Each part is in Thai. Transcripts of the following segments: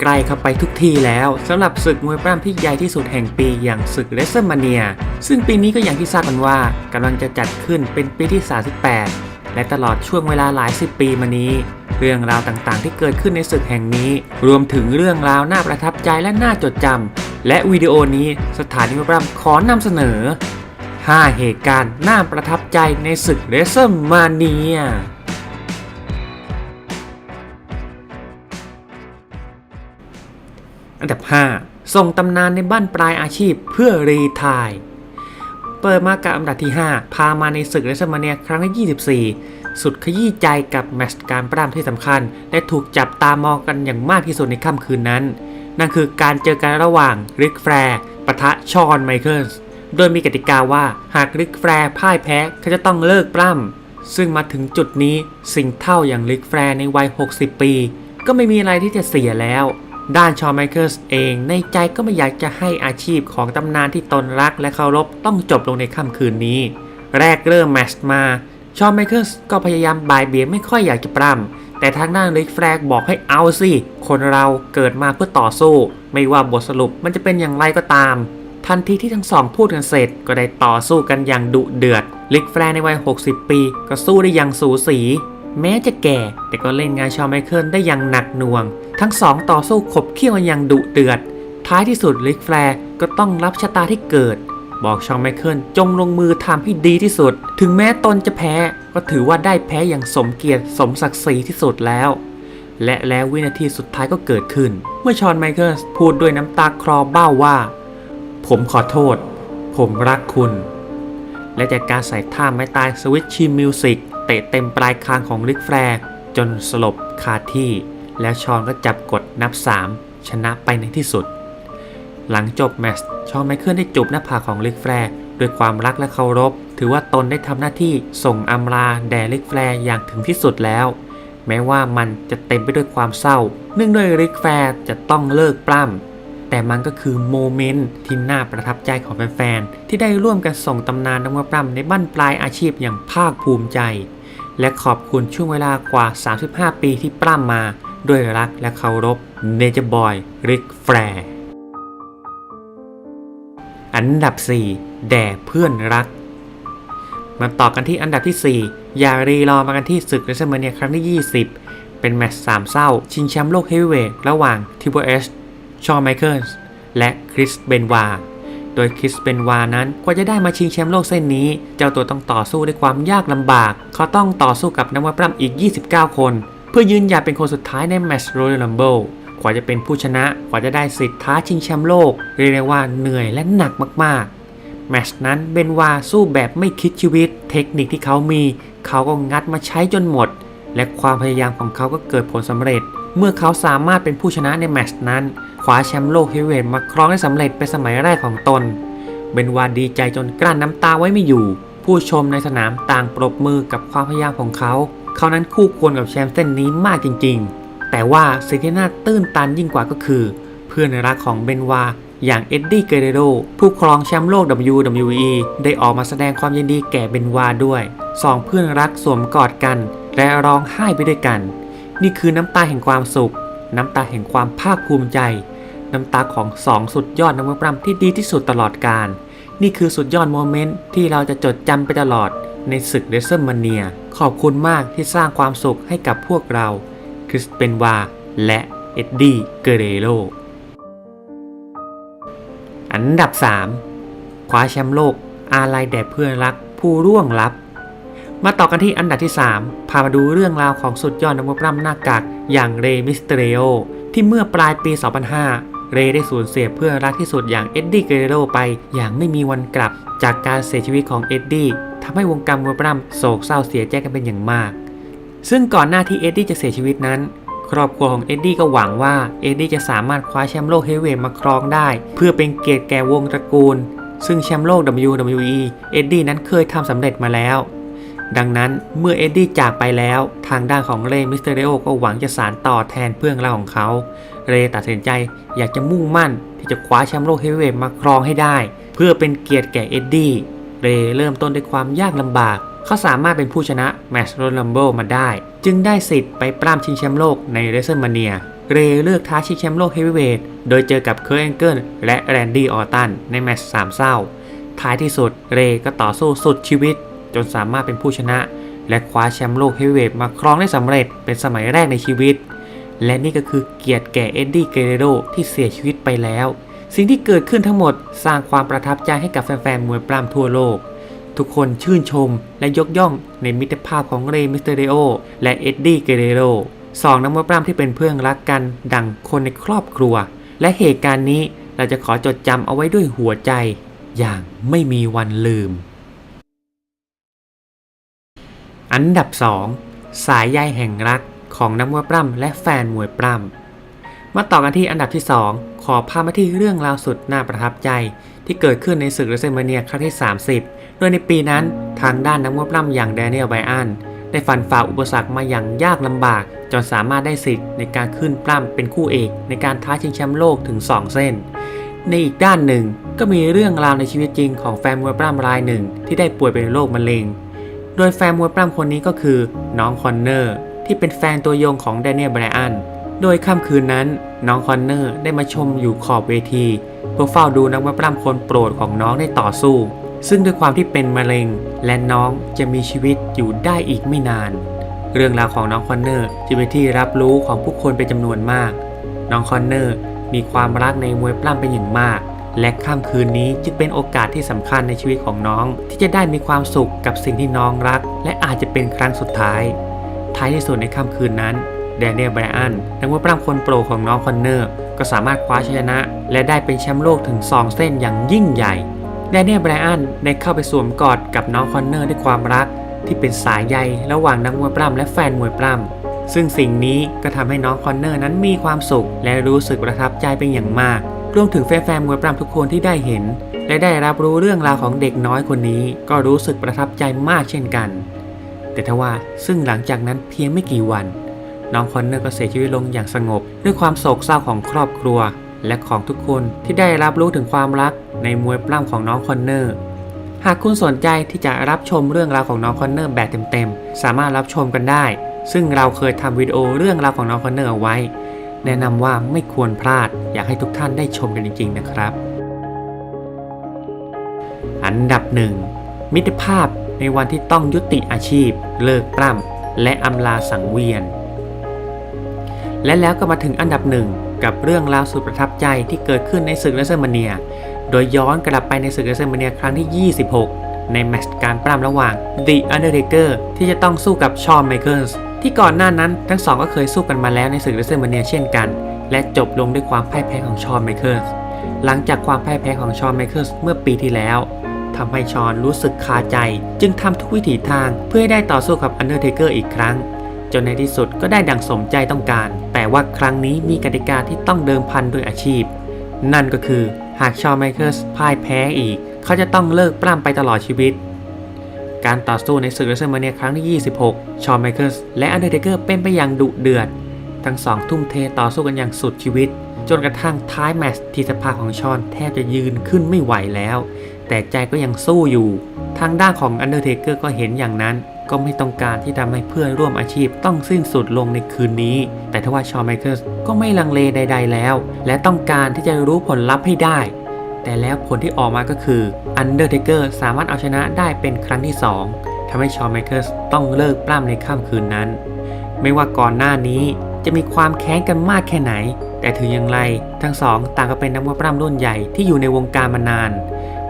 ใกล้เข้าไปทุกทีแล้วสำหรับศึกมวยปล้ำที่ใหญ่ที่สุดแห่งปีอย่างศึกเรสเซอร์มาเนียซึ่งปีนี้ก็อย่างที่ทราบกันว่ากำลังจะจัดขึ้นเป็นปีที่ 38 และตลอดช่วงเวลาหลายสิบปีมานี้ เรื่องราวต่างๆ ที่เกิดขึ้นในศึกแห่งนี้ รวมถึงเรื่องราวน่าประทับใจและน่าจดจำและวิดีโอนี้สถานีมวยปล้ำขอนำเสนอ 5 เหตุการณ์น่าประทับใจในศึกเรสเซอร์มาเนีย อันดับ 5 ส่งตำนานในบ้านปลายอาชีพเพื่อรีทายเปิดมากับอันดับที่ 5 พามาในศึกเรสเมเนียครั้งที่24 สุดขยี้ใจกับแมตช์การปล้ำที่สำคัญ และถูกจับตามองกันอย่างมากที่สุดในค่ำคืนนั้น นั่นคือการเจอกันระหว่างริกแฟร์ปะทะชอนไมเคิลส์โดยมีกติกาว่าหากริกแฟร์พ่ายแพ้เขาจะต้องเลิกปล้ำซึ่งมาถึงจุดนี้สิ่งเท่าอย่างริกแฟร์ในวัย 60 ปี ก็ไม่มีอะไรที่จะเสียแล้ว ด้านชอนไมเคิลส์เองในใจก็ไม่อยากจะให้อาชีพของตำนานที่ตนรักและเคารพต้องจบลงในค่ำคืนนี้ แรกเริ่มแมตช์มา ชอนไมเคิลส์ก็พยายามบ่ายเบี่ยงไม่ค่อยอยากจะปล้ำแต่ทางด้านริกแฟร์บอกให้เอาสิ คนเราเกิดมาเพื่อต่อสู้ ไม่ว่าบทสรุปมันจะเป็นอย่างไรก็ตาม ทันทีที่ทั้งสองพูดกันเสร็จก็ได้ต่อสู้กันอย่างดุเดือดลิกแฟร์ในวัย 60 ปี ก็สู้ได้อย่างสูสี แม้จะแก่แต่ก็เล่นงานชาวไมเคิลได้อย่างหนักหน่วง ทั้งสองต่อสู้ขบเคี่ยวกันอย่างดุเดือด ท้ายที่สุดลิกแฟร์ก็ต้องรับชะตาที่เกิด บอกชาวไมเคิลจงลงมือทำให้ดีที่สุด ถึงแม้ตนจะแพ้ ก็ถือว่าได้แพ้อย่างสมเกียรติสมศักดิ์ศรีที่สุดแล้ว และแล้ววินาทีสุดท้ายก็เกิดขึ้น เมื่อชอนไมเคิลพูดด้วยน้ำตาคลอเบ้าว่า ผมขอโทษ ผมรักคุณ และจากการใส่ท่าไม้ตายสวิตชีมิวสิกเตะเต็มปลายคางของลิกแฟร์จนสลบคาที่ แล้วชอนก็จับกดนับ 3 ชนะไปในที่สุด หลังจบแมตช์ชอนไมเคิลได้จูบหน้าผากของลิกแฟร์ด้วยความรักและเคารพ ถือว่าตนได้ทำหน้าที่ส่งอำลาแด่ลิกแฟร์อย่างถึงที่สุดแล้ว แม้ว่ามันจะเต็มไปด้วยความเศร้า เนื่องด้วยริกแฟร์จะต้องเลิกปล้ำแต่มันก็คือโมเมนต์ที่น่าประทับใจของแฟนๆ ที่ได้ร่วมกันส่งตำนานนักมปล้ำในบั้นปลายอาชีพอย่างภาคภูมิใจ และขอบคุณช่วงเวลากว่า 35 ปีที่ปล้ำมา ด้วยรักและเคารพเนเจอร์บอยริกแฟร์อันดับ 4 แด่เพื่อนรัก มาต่อกันที่อันดับที่ 4 อย่ารีรอมากันที่ศึกเรสเมเนียครั้งที่ 20 เป็นแมตช์สามเศร้า ชิงแชมป์โลกเฮฟวีเวทระหว่างทิ p เ e เอชชอไมเคิลส์และคริสเบนวาโดยคริสเบนวานั้นกว่าจะได้มาชิงแชมป์โลกเส้นนี้ เจ้าตัวต้องต่อสู้ด้วยความยากลำบาก เขาต้องต่อสู้กับนักมวยปล้ำอีก 29 คน เพื่อยืนหยัดเป็นคนสุดท้ายในแมตช์โรยัลลัมเบิลกว่าจะเป็นผู้ชนะกว่าจะได้สิทธิ์ท้าชิงแชมป์โลก เรียกได้ว่าเหนื่อยและหนักมากๆ แมตช์นั้นเบนวาสู้แบบไม่คิดชีวิต เทคนิคที่เขามี เขาก็งัดมาใช้จนหมด และความพยายามของเขาก็เกิดผลสำเร็จ เมื่อเขาสามารถเป็นผู้ชนะในแมตช์นั้นคว้าแชมป์โลกเฮฟวีเวทมาครองได้สำเร็จเป็นสมัยแรกของตน เบนวาดีใจจนกลั้นน้ำตาไว้ไม่อยู่ ผู้ชมในสนามต่างปรบมือกับความพยายามของเขา เขานั้นคู่ควรกับแชมป์เส้นนี้มากจริงๆ แต่ว่าสิ่งที่น่าตื้นตันยิ่งกว่าก็คือ เพื่อนรักของเบนวาอย่างเอ็ดดี้เกเรโรผู้ครองแชมป์โลก WWE ได้ออกมาแสดงความยินดีแก่เบนวาด้วยสองเพื่อนรักสวมกอดกัน และร้องไห้ไปด้วยกัน นี่คือน้ำตาแห่งความสุข น้ำตาแห่งความภาคภูมิใจ น้ำตาของสองสุดยอดนักมวยปล้ำที่ดีที่สุดตลอดกาลนี่คือสุดยอดโมเมนต์ที่เราจะจดจำไปตลอด ในศึกเดซเซอร์มาเนีย ขอบคุณมากที่สร้างความสุขให้กับพวกเรา คริสเปนวา และเอ็ดดี้เกเรโรอันดับ 3 คว้าแชมป์โลก อาลัยแด่เพื่อนรักผู้ร่วงลับ มาต่อกันที่อันดับที่ 3 พามาดูเรื่องราวของสุดยอดนักมวยปล้ำหน้ากากอย่างเรมิสเตเรโอที่เมื่อปลายปี 2005 เรได้สูญเสียเพื่อนรักที่สุดอย่างเอ็ดดี้เกเรโรไปอย่างไม่มีวันกลับจากการเสียชีวิตของเอ็ดดี้ ทำให้วงการมวยปล้ำโศกเศร้าเสียใจกันเป็นอย่างมาก ซึ่งก่อนหน้าที่เอ็ดดี้จะเสียชีวิตนั้น ครอบครัวของเอ็ดดี้ก็หวังว่าเอ็ดดี้จะสามารถคว้าแชมป์โลกเฮฟวีเวทมาครองได้ เพื่อเป็นเกียรติแก่วงตระกูล ซึ่งแชมป์โลก WWE เอ็ดดี้นั้นเคยทำสำเร็จมาแล้วดังนั้นเมื่อเอ็ดดี้จากไปแล้วทางด้านของเรย์มิสเตอริโอก็หวังจะสานต่อแทนเพื่อนรักของเขา เรย์ตัดสินใจอยากจะมุ่งมั่นที่จะคว้าแชมป์โลกเฮฟวีเวทมาครองให้ได้ เพื่อเป็นเกียรติแก่เอ็ดดี้ เรเริ่มต้นด้วยความยากลำบาก เขาสามารถเป็นผู้ชนะแมตช์โรลัมเบิลมาได้ จึงได้สิทธิ์ไปปล้ำชิงแชมป์โลกในเรซเซอร์มาเนียเรเลือกท้าชิงแชมป์โลกเฮฟวีเวทโดยเจอกับเคิร์แองเกิลและแรนดี้ออตันในแมตช์สามเศร้า ท้ายที่สุดเรก็ต่อสู้สุดชีวิต จนสามารถเป็นผู้ชนะ และคว้าแชมป์โลกเฮฟวีเวทมาครองได้สำเร็จเป็นสมัยแรกในชีวิต และนี่ก็คือเกียรติแก่เอ็ดดี้เกเรโดที่เสียชีวิตไปแล้ว สิ่งที่เกิดขึ้นทั้งหมดสร้างความประทับใจให้กับแฟนๆมวยปล้ำทั่วโลก ทุกคนชื่นชมและยกย่องในมิตรภาพของเรย์มิสเตอริโอและเอ็ดดี้เกเรโรสองนักมวยปล้ำที่เป็นเพื่อนรักกันดังคนในครอบครัว และเหตุการณ์นี้เราจะขอจดจำเอาไว้ด้วยหัวใจ อย่างไม่มีวันลืม อันดับ 2 สายใยแห่งรักของนักมวยปล้ำและแฟนมวยปล้ำ มาต่อกันที่อันดับที่ 2 ขอพามาที่เรื่องราวสุดน่าประทับใจ ที่เกิดขึ้นในศึกเรสเซมเนียครั้งที่ 30 โดยในปีนั้นทางด้านนักมวยปล้ำอย่างแดเนียลไบอันได้ฟันฝ่าอุปสรรคมาอย่างยากลำบาก จนสามารถได้สิทธิ์ในการขึ้นปล้ำเป็นคู่เอกในการท้าชิงแชมป์โลกถึง 2 เส้น ในอีกด้านหนึ่งก็มีเรื่องราวในชีวิตจริงของแฟนมวยปล้ำรายหนึ่งที่ได้ป่วยเป็นโรคมะเร็ง โดยแฟนมวยปล้ำคนนี้ก็คือน้องคอนเนอร์ที่เป็นแฟนตัวยงของแดเนียลไบรอัน โดยค่ำคืนนั้นน้องคอนเนอร์ได้มาชมอยู่ขอบเวทีเพื่อเฝ้าดูนักมวยปล้ำคนโปรดของน้องได้ต่อสู้ ซึ่งด้วยความที่เป็นมะเร็ง และน้องจะมีชีวิตอยู่ได้อีกไม่นาน เรื่องราวของน้องคอนเนอร์จะเป็นที่รับรู้ของผู้คนเป็นจำนวนมาก น้องคอนเนอร์มีความรักในมวยปล้ำเป็นอย่างมาก และค่ำคืนนี้จึงเป็นโอกาสที่สำคัญในชีวิตของน้อง ที่จะได้มีความสุขกับสิ่งที่น้องรัก และอาจจะเป็นครั้งสุดท้าย ท้ายที่สุดในค่ำคืนนั้น แดเนียลไบรอันนักมวยปล้ำคนโปรของน้องคอนเนอร์ ก็สามารถคว้าชัยชนะ และได้เป็นแชมป์โลกถึง 2 เส้นอย่างยิ่งใหญ่แดเนียลไบรอันได้เข้าไปสวมกอดกับน้องคอนเนอร์ด้วยความรัก ที่เป็นสายใยระหว่างนักมวยปล้ำและแฟนมวยปล้ำซึ่งสิ่งนี้ก็ทำให้น้องคอนเนอร์นั้นมีความสุข และรู้สึกประทับใจเป็นอย่างมากรวมถึงแฟนๆมวยปล้ำทุกคนที่ได้เห็น และได้รับรู้เรื่องราวของเด็กน้อยคนนี้ ก็รู้สึกประทับใจมากเช่นกัน แต่ทว่าซึ่งหลังจากนั้นเพียงไม่กี่วัน น้องคอนเนอร์ก็เสียชีวิตลงอย่างสงบ ด้วยความโศกเศร้าของครอบครัว และของทุกคนที่ได้รับรู้ถึงความรักในมวยปล้ำของน้องคอนเนอร์หากคุณสนใจที่จะรับชมเรื่องราวของน้องคอนเนอร์แบบเต็มๆ สามารถรับชมกันได้ ซึ่งเราเคยทำวิดีโอเรื่องราวของน้องคอนเนอร์เอาไว้ แนะนำว่าไม่ควรพลาด อยากให้ทุกท่านได้ชมกันจริง ๆ นะครับ อันดับหนึ่งมิตรภาพในวันที่ต้องยุติอาชีพ เลิกปล้ำและอำลาสังเวียน และแล้วก็มาถึงอันดับหนึ่งกับเรื่องราวสุดประทับใจที่เกิดขึ้นในศึกเลเซอร์มาเนีย โดยย้อนกลับไปในศึกเลเซอร์มาเนียครั้งที่ 26 ในแมตช์การปล้ำระหว่าง The Undertaker ที่จะต้องสู้กับชอนไมเคิลส์ที่ก่อนหน้านั้นทั้งสองก็เคยสู้กันมาแล้วในศึกเลเซอร์มาเนียเช่นกัน และจบลงด้วยความพ่ายแพ้ของชอนไมเคิลส์หลังจากความพ่ายแพ้ของชอนไมเคิลส์เมื่อปีที่แล้วทำให้ชอนรู้สึกคาใจ จึงทำทุกวิถีทางเพื่อให้ได้ต่อสู้กับ Undertaker อีกครั้ง จนในที่สุดก็ได้ดังสมใจต้องการ แต่ว่าครั้งนี้มีกติกาที่ต้องเดิมพันด้วยอาชีพ นั่นก็คือหากชอนไมเคิลส์พ่ายแพ้อีก เขาจะต้องเลิกปล้ำไปตลอดชีวิต การต่อสู้ในศึกเรสเซอร์มาเนียครั้งที่ 26 ชอนไมเคิลส์และ Undertaker เกอร์เป็นไปอย่างดุเดือด ทั้งสองทุ่มเทต่อสู้กันอย่างสุดชีวิต จนกระทั่งท้ายแมตช์ที่สภาพของชอนแทบจะยืนขึ้นไม่ไหวแล้ว แต่ใจก็ยังสู้อยู่ ทางด้านของ Undertaker ก็เห็นอย่างนั้น ก็ไม่ต้องการที่ทำให้เพื่อนร่วมอาชีพต้องสิ้นสุดลงในคืนนี้ แต่ทว่าชอนไมเคิลส์ก็ไม่ลังเลใด ๆ แล้ว และต้องการที่จะรู้ผลลัพธ์ให้ได้ แต่แล้วผลที่ออกมาก็คือ Undertaker สามารถเอาชนะได้เป็นครั้งที่ 2ทำให้ชอนไมเคิลส์ต้องเลิกปล้ำในค่ำคืนนั้น ไม่ว่าก่อนหน้านี้จะมีความแค้นกันมากแค่ไหน แต่ถึงอย่างไรทั้งสองต่างก็เป็นนักมวยปล้ำรุ่นใหญ่ที่อยู่ในวงการมานาน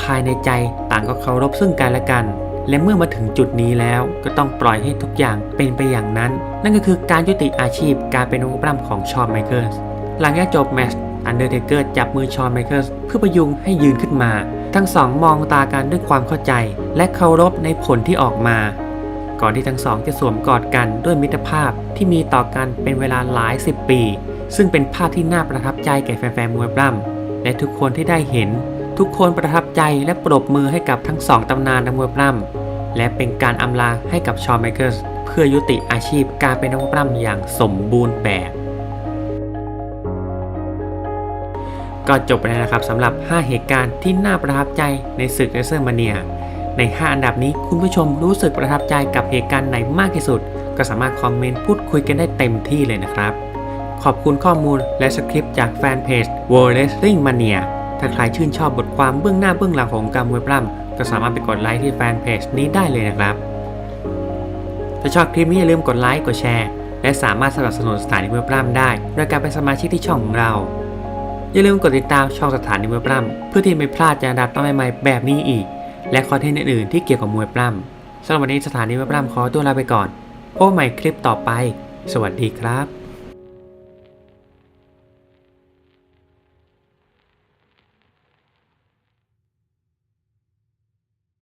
ภายในใจต่างก็เคารพซึ่งกันและกัน และเมื่อมาถึงจุดนี้แล้วก็ต้องปล่อยให้ทุกอย่างเป็นไปอย่างนั้น นั่นก็คือการยุติอาชีพการเป็นนักมวยปล้ำของชอนไมเคิลส์หลังจากจบแมตช์อันเดอร์เทเกอร์จับมือชอนไมเคิลส์เพื่อประยุงให้ยืนขึ้นมา ทั้งสองมองตากันด้วยความเข้าใจ และเคารพในผลที่ออกมา ก่อนที่ทั้งสองจะสวมกอดกันด้วยมิตรภาพที่มีต่อกันเป็นเวลาหลายสิบปี ซึ่งเป็นภาพที่น่าประทับใจแก่แฟนๆมวยปล้ำและทุกคนที่ได้เห็น ทุกคนประทับใจและปรบมือให้กับทั้งสองตำนานนักมวยปล้ำและเป็นการอำลาให้กับชอนไมเคิลส์เพื่อยุติอาชีพการเป็นนักมวยปล้ำอย่างสมบูรณ์แบบ ก็จบไปแล้วนะครับสำหรับ 5 เหตุการณ์ที่น่าประทับใจในศึกเรเซอร์มาเนียใน 5 อันดับนี้คุณผู้ชมรู้สึกประทับใจกับเหตุการณ์ไหนมากที่สุด ก็สามารถคอมเมนต์พูดคุยกันได้เต็มที่เลยนะครับ ขอบคุณข้อมูลและสคริปต์จากแฟนเพจ w o r l e s l i n g Mania ถ้าใครชื่นชอบบทความเบื้องหน้าเบื้องหลังของการมวยปล้ำก็สามารถไปกดไลค์ที่แฟนเพจนี้ได้เลยนะครับ ถ้าชอบคลิปนี้อย่าลืมกดไลค์ กดแชร์ และสามารถสนับสนุนสถานีมวยปล้ำได้โดยการเป็นสมาชิกที่ช่องของเรา อย่าลืมกดติดตามช่องสถานีมวยปล้ำเพื่อที่ไม่พลาดการรับต้อนใหม่ๆแบบนี้อีก และคอนเทนต์อื่นๆที่เกี่ยวกับมวยปล้ำสำหรับวันนี้สถานีมวยปล้ำขอตัวลาไปก่อนพบใหม่คลิปต่อไป สวัสดีครับ